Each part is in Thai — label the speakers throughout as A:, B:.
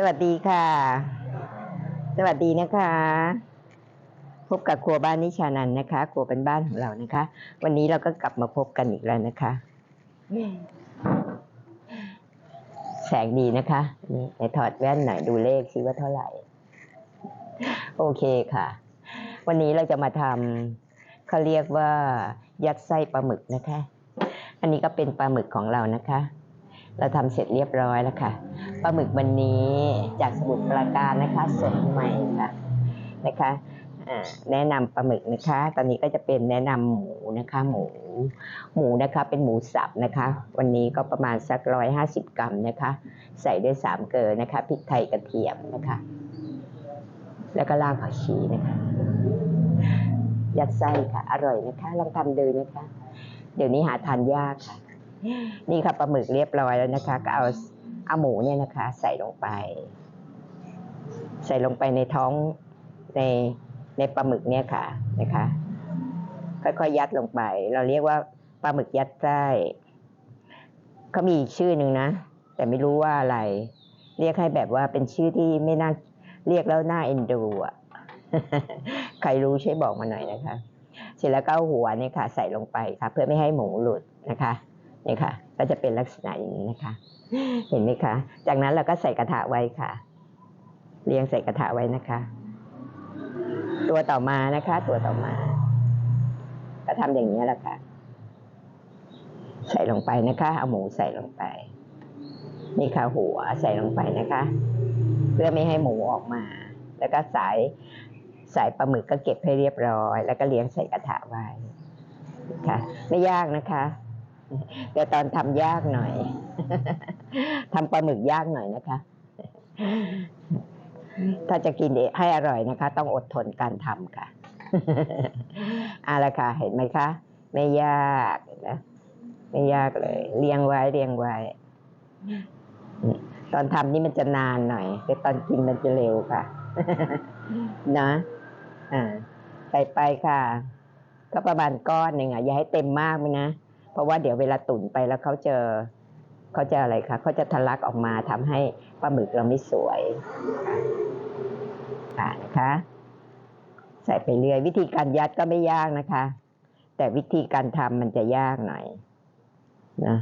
A: สวัสดีค่ะ สวัสดีนะคะ พบกับครัวบ้านนิชานันนะคะ ครัวเป็นบ้านของเรานะคะ วันนี้เราก็กลับมาพบกันอีกแล้วนะคะ แสงดีนะคะนี่ไหนถอดแว่นหน่อยดูเลขซิว่าเท่าไหร่ โอเคค่ะ วันนี้เราจะมาทำเขาเรียกว่ายัดไส้ปลาหมึกนะคะ อันนี้ก็เป็นปลาหมึกของเรานะคะ เราทำเสร็จเรียบร้อยแล้วค่ะ ปลาหมึกวันนี้ จากสมุทรปราการนะคะสดใหม่ค่ะนะคะแนะนำปลาหมึกนะคะ ตอนนี้ก็จะเป็นแนะนำหมูนะคะ หมู หมูนะคะเป็นหมูสับนะคะ วันนี้ก็ประมาณสักร้อยห้าสิบกรัมนะคะ ใส่ด้วยสามเกลือนะคะพริกไทยกระเทียมนะคะ แล้วก็รากผักชีนะคะ ยัดไส้ค่ะ อร่อยนะคะ ลองทำดูนะคะ เดี๋ยวนี้หาทานยากค่ะ นี่ค่ะปลาหมึกเรียบร้อยแล้วนะคะ ก็เอา เอาหมูเนี่ยนะคะ ใส่ลงไป ใส่ลงไปในท้องในในปลาหมึกเนี่ยค่ะนะคะ ค่อยๆยัดลงไป เราเรียกว่าปลาหมึกยัดไส้เขามีอีกชื่อหนึ่งนะ แต่ไม่รู้ว่าอะไร เรียกให้แบบว่าเป็นชื่อที่ไม่น่าเรียกแล้วน่าเอ็นดูอะใครรู้ช่วยบอกมาหน่อยนะคะ เสร็จแล้วก็หัวเนี่ยค่ะ ใส่ลงไปค่ะ เพื่อไม่ให้หมูหลุดนะคะ นี่ค่ะ ก็จะเป็นลักษณะอย่างนี้นะคะ เห็นไหมคะ จากนั้นเราก็ใส่กระทะไว้ค่ะ เรียงใส่กระทะไว้นะคะ ตัวต่อมานะคะ ตัวต่อมา ก็ทำอย่างนี้แหละค่ะ ใส่ลงไปนะคะ เอาหมูใส่ลงไป นี่ค่ะหัวใส่ลงไปนะคะ เพื่อไม่ให้หมูออกมา แล้วก็สายสายปลาหมึกก็เก็บให้เรียบร้อย แล้วก็เลี้ยงใส่กระทะไว้ค่ะ ไม่ยากนะคะ แต่ตอนทำยากหน่อยทำปลาหมึกยากหน่อยนะคะ ถ้าจะกินให้อร่อยนะคะ ต้องอดทนการทำค่ะเอาละค่ะ เห็นไหมคะ ไม่ยากนะไม่ยากเลย เรียงไว้เรียงไว้ ตอนทำนี่มันจะนานหน่อยแต่ตอนกินมันจะเร็วค่ะ นะอ่าใส่ไปค่ะ ก็ประมาณก้อนหนึ่งอะ อย่าให้เต็มมากไปนะ เพราะว่าเดี๋ยวเวลาตุ๋นไปแล้วเขาจะเขาจะอะไรคะเขาจะทะลักออกมาทำให้ปลาหมึกเราไม่สวยค่ะนะคะ ใส่ไปเรื่อยวิธีการยัดก็ไม่ยากนะคะ แต่วิธีการทำมันจะยากหน่อยนะ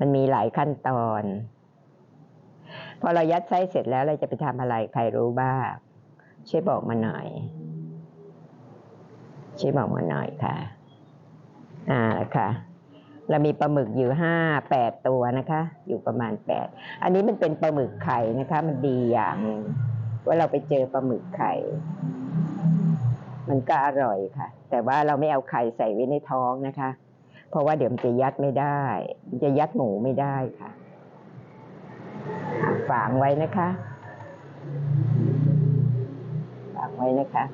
A: มันมีหลายขั้นตอน พอเรายัดไส้เสร็จแล้วเราจะไปทำอะไรใครรู้บ้างช่วยบอกมาหน่อยช่วยบอกมาหน่อยค่ะ อ่าค่ะ เรามีปลาหมึกอยู่ห้าแปดตัวนะคะ อยู่ประมาณแปดอันนี้มันเป็นปลาหมึกไข่นะคะ มันดีอย่างหนึ่งว่าเราไปเจอปลาหมึกไข่ มันก็อร่อยค่ะ แต่ว่าเราไม่เอาไข่ใส่ไว้ในท้องนะคะ เพราะว่าเดี๋ยวมันจะยัดไม่ได้ มันจะยัดหมูไม่ได้ค่ะอะฝางไว้นะคะฝากไว้นะคะ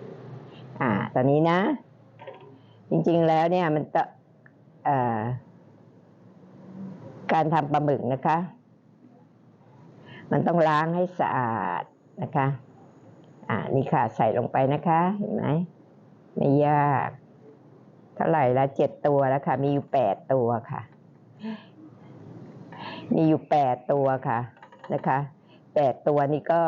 A: อ่า ตอนนี้นะ จริง ๆแล้วเนี่ยมันจะเอ่อ การทำปลาหมึกนะคะ มันต้องล้างให้สะอาดนะคะ อ่านี่ค่ะใส่ลงไปนะคะเห็นไหมไม่ยากเท่าไหร่ละเจ็ดตัวแล้วค่ะ มีอยู่แปดตัวค่ะ มีอยู่แปดตัวค่ะนะคะแปดตัวนี่ก็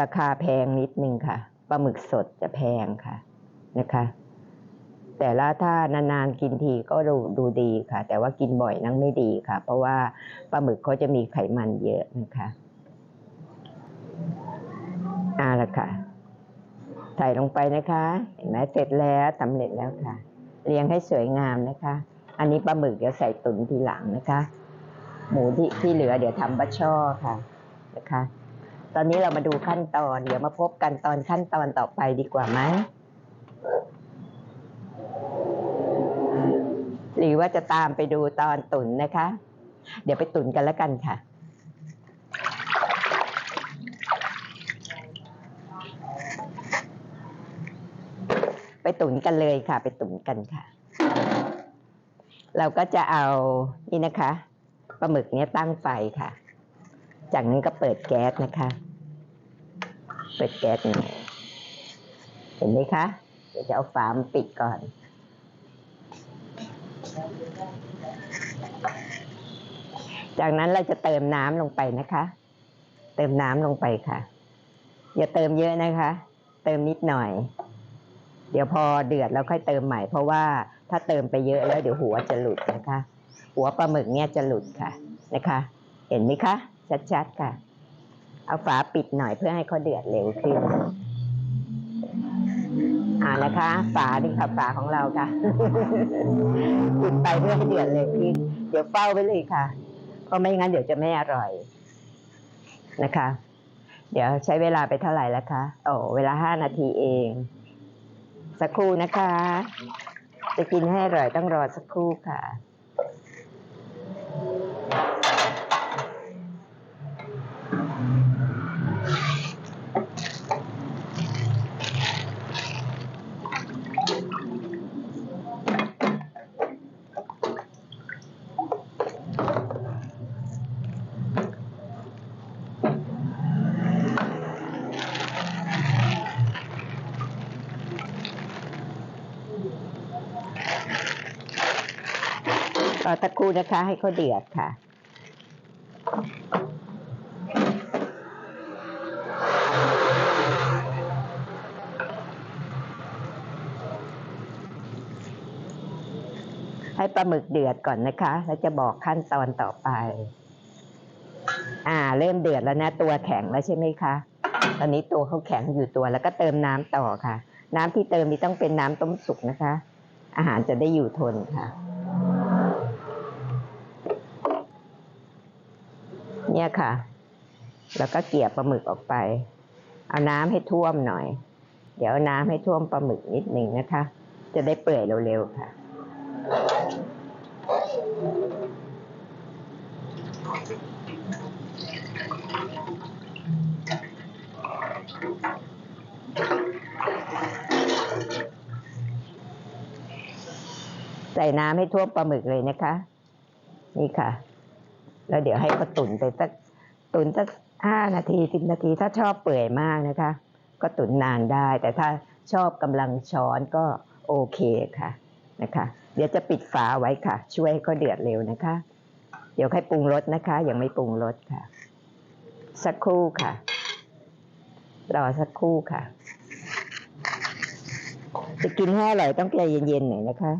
A: ราคาแพงนิดนึงค่ะปลาหมึกสดจะแพงค่ะนะคะ แต่ละถ้านานๆกินทีก็ดูดูดีค่ะ แต่ว่ากินบ่อยนั่งไม่ดีค่ะ เพราะว่าปลาหมึกเขาจะมีไขมันเยอะนะคะเอ่าละค่ะ ใส่ลงไปนะคะเห็นไหมเสร็จแล้วสำเร็จแล้วค่ะ เรียงให้สวยงามนะคะ อันนี้ปลาหมึกเดี๋ยวใส่ตุ๋นทีหลังนะคะ หมูที่ที่เหลือเดี๋ยวทำบะช่อค่ะนะคะ ตอนนี้เรามาดูขั้นตอน เดี๋ยวมาพบกันตอนขั้นตอนต่อไปดีกว่าไหม ห รือว่าจะตามไปดูตอนตุ๋นนะคะ เดี๋ยวไปตุ๋นกันแล้วกันค่ะ ไปตุ๋นกันเลยค่ะ ไปตุ๋นกันค่ะ เราก็จะเอานี่นะคะปลาหมึกเนี้ยตั้งไฟค่ะ จากนั้นก็เปิดแก๊สนะคะ เปิดแก๊สเห็นไหมคะ เดี๋ยวจะเอาฝามาปิดก่อน จากนั้นเราจะเติมน้ำลงไปนะคะ เติมน้ำลงไปค่ะ อย่าเติมเยอะนะคะ เติมนิดหน่อย เดี๋ยวพอเดือดแล้วค่อยเติมใหม่ เพราะว่าถ้าเติมไปเยอะแล้วเดี๋ยวหัวจะหลุดนะคะ หัวปลาหมึกเนี่ยจะหลุดค่ะนะคะ เห็นไหมคะ ชัดๆค่ะ เอาฝาปิดหน่อยเพื่อให้เขาเดือดเร็วขึ้นานะคะ ฝาดึงค่ะฝาของเราค่ะปิดไปเพื่อให้เดือดเร็วขึ้นเดี๋ยวเฝ้าไว้เลยค่ะ เพราะไม่งั้นเดี๋ยวจะไม่อร่อยนะคะ เดี๋ยวใช้เวลาไปเท่าไหร่แล้วคะโอ้เวลาห้านาทีเอง สักครู่นะคะ จะกินให้อร่อยต้องรอสักครู่ค่ะ อสักครู่นะคะ ให้เขาเดือดค่ะ ให้ปลาหมึกเดือดก่อนนะคะ แล้วจะบอกขั้นตอนต่อไป อ่า เริ่มเดือดแล้วนะ ตัวแข็งแล้วใช่ไหมคะตอนนี้ตัวเขาแข็งอยู่ตัวแล้วก็เติมน้ำต่อค่ะ น้ำที่เติมนี้ต้องเป็นน้ำต้มสุกนะคะ อาหารจะได้อยู่ทนค่ะ เนี่ยค่ะ แล้วก็เกี่ยปลาหมึกออกไป เอาน้ำให้ท่วมหน่อย เดี๋ยวน้ำให้ท่วมปลาหมึกนิดหนึ่งนะคะ จะได้เปื่อยเร็วๆค่ะ ใส่น้ำให้ท่วมปลาหมึกเลยนะคะ นี่ค่ะ แล้วเดี๋ยวให้เขาตุ๋นไปสักตุ๋นสักห้านาทีสิบนาที ถ้าชอบเปื่อยมากนะคะ ก็ตุ๋นนานได้ แต่ถ้าชอบกำลังช้อนก็โอเคค่ะนะคะ เดี๋ยวจะปิดฝาไว้ค่ะ ช่วยให้เขาเดือดเร็วนะคะ เดี๋ยวค่อยปรุงรสนะคะ ยังไม่ปรุงรสค่ะ สักครู่ค่ะรอสักครู่ค่ะ จะกินให้อร่อยต้องใจเย็นๆหน่อยนะคะ